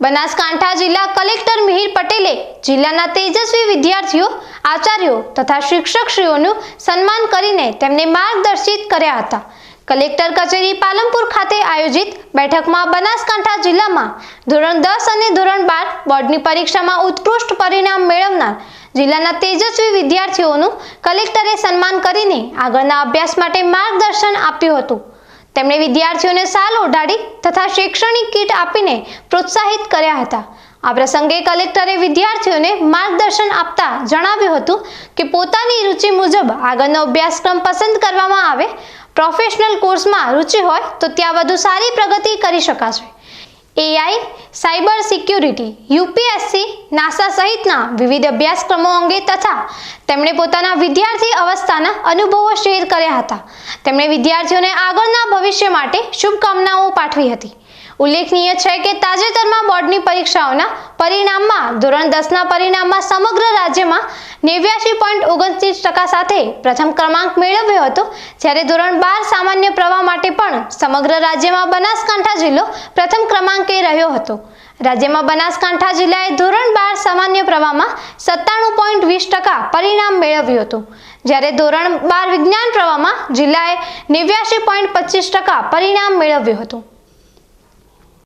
બનાસકાંઠા જિલ્લા કલેક્ટર મિહિર પટેલે જિલ્લાના તેજસ્વી વિદ્યાર્થીઓ, આચાર્યો તથા શિક્ષકશ્રીઓનું સન્માન કરીને તેમને માર્ગદર્શિત કર્યા હતા. કલેક્ટર કચેરી પાલનપુર ખાતે આયોજિત બેઠકમાં બનાસકાંઠા જિલ્લામાં ધોરણ દસ અને ધોરણ બાર બોર્ડની પરીક્ષામાં ઉત્કૃષ્ટ પરિણામ મેળવનાર જિલ્લાના તેજસ્વી વિદ્યાર્થીઓનું કલેક્ટરે સન્માન કરીને આગળના અભ્યાસ માટે માર્ગદર્શન આપ્યું હતું. તેમણે વિદ્યાર્થીઓને સાલ ઓઢાડી તથા શૈક્ષણિક કીટ આપીને પ્રોત્સાહિત કર્યા હતા. આ પ્રસંગે કલેક્ટરે વિદ્યાર્થીઓને માર્ગદર્શન આપતા જણાવ્યું હતું કે પોતાની રુચિ મુજબ આગળનો અભ્યાસક્રમ પસંદ કરવામાં આવે, પ્રોફેશનલ કોર્સમાં રુચિ હોય તો ત્યાં વધુ સારી પ્રગતિ કરી શકાશે. AI, cyber security, UPSC, NASA સહિતના વિવિધ અભ્યાસક્રમો અંગે તથા તેમણે પોતાના વિદ્યાર્થી અવસ્થાના અનુભવો શેર કર્યા હતા. તેમણે વિદ્યાર્થીઓને આગળના ભવિષ્ય માટે શુભકામનાઓ પાઠવી હતી. ઉલ્લેખનીય છે કે તાજેતરમાં બોર્ડની પરીક્ષાઓના પરિણામમાં, ધોરણ દસના પરિણામમાં સમગ્ર રાજ્યમાં નેવ્યાસી પોઈન્ટ ઓગણત્રીસ ટકા સાથે પ્રથમ ક્રમાંક મેળવ્યો હતો. જ્યારે ધોરણ બાર સામાન્ય પ્રવાહ માટે પણ સમગ્ર રાજ્યમાં બનાસકાંઠા જિલ્લો પ્રથમ ક્રમાંકે રહ્યો હતો. રાજ્યમાં બનાસકાંઠા જિલ્લાએ ધોરણ બાર સામાન્ય પ્રવાહમાં સત્તાણું પોઈન્ટ વીસ ટકા પરિણામ મેળવ્યું હતું. જ્યારે ધોરણ બાર વિજ્ઞાન પ્રવાહમાં જિલ્લાએ નેવ્યાસી પોઈન્ટ પચીસ ટકા પરિણામ મેળવ્યું હતું.